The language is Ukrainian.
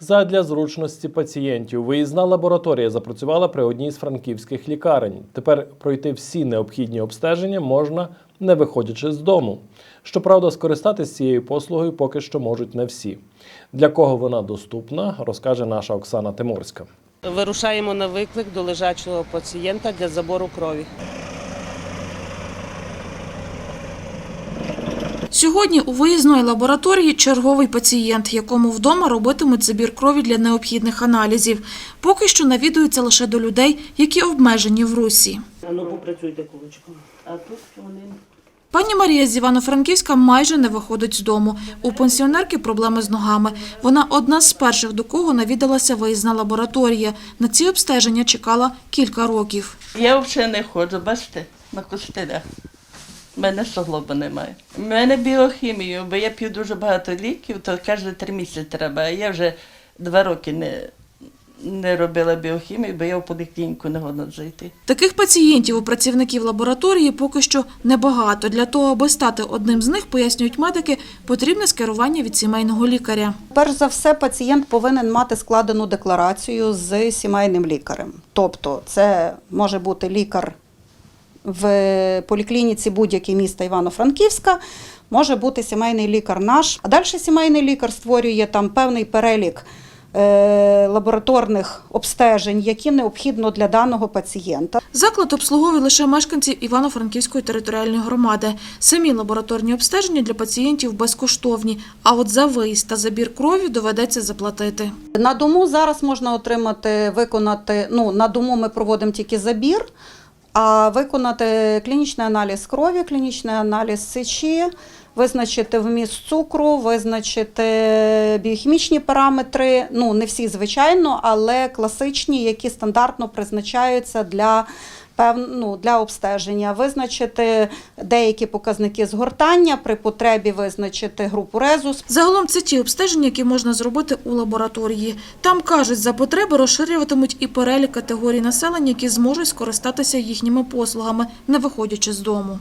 Задля зручності пацієнтів виїзна лабораторія запрацювала при одній з франківських лікарень. Тепер пройти всі необхідні обстеження можна, не виходячи з дому. Щоправда, скористатись цією послугою поки що можуть не всі. Для кого вона доступна, розкаже наша Оксана Тимурська. Вирушаємо на виклик до лежачого пацієнта для забору крові. Сьогодні у виїзної лабораторії черговий пацієнт, якому вдома робитимуть забір крові для необхідних аналізів. Поки що навідуються лише до людей, які обмежені в русі. Ну попрацюйте куличком. А тут вони Пані Марія з Івано-Франківська майже не виходить з дому. У пенсіонерки проблеми з ногами. Вона одна з перших, до кого навідалася виїзна лабораторія. На ці обстеження чекала кілька років. Я взагалі не ходжу, бачите, на костелях. У мене суглоба немає. У мене біохімію, бо я п'ю дуже багато ліків, то кожні три місяці треба. А я вже два роки не, не робила біохімію, бо я в поліклініку не годна зайти. Таких пацієнтів у працівників лабораторії поки що небагато. Для того, аби стати одним з них, пояснюють медики, потрібне скерування від сімейного лікаря. Перш за все, пацієнт повинен мати складену декларацію з сімейним лікарем. Тобто, це може бути лікар в поліклініці будь-яке міста Івано-Франківська, може бути сімейний лікар наш. А далі сімейний лікар створює там певний перелік е, лабораторних обстежень, які необхідно для даного пацієнта. Заклад обслуговує лише мешканців Івано-Франківської територіальної громади. Самі лабораторні обстеження для пацієнтів безкоштовні, а от за виїзд та забір крові доведеться заплатити. На дому зараз можна отримати, виконати. Ну на дому ми проводимо тільки забір, а виконати клінічний аналіз крові, клінічний аналіз сечі, визначити вміст цукру, визначити біохімічні параметри. Ну не всі звичайно, але класичні, які стандартно призначаються для. Ну, для обстеження визначити деякі показники згортання, при потребі визначити групу резус, Загалом це ті обстеження, які можна зробити у лабораторії. Там кажуть, за потреби розширюватимуть і перелік категорій населення, які зможуть скористатися їхніми послугами, не виходячи з дому.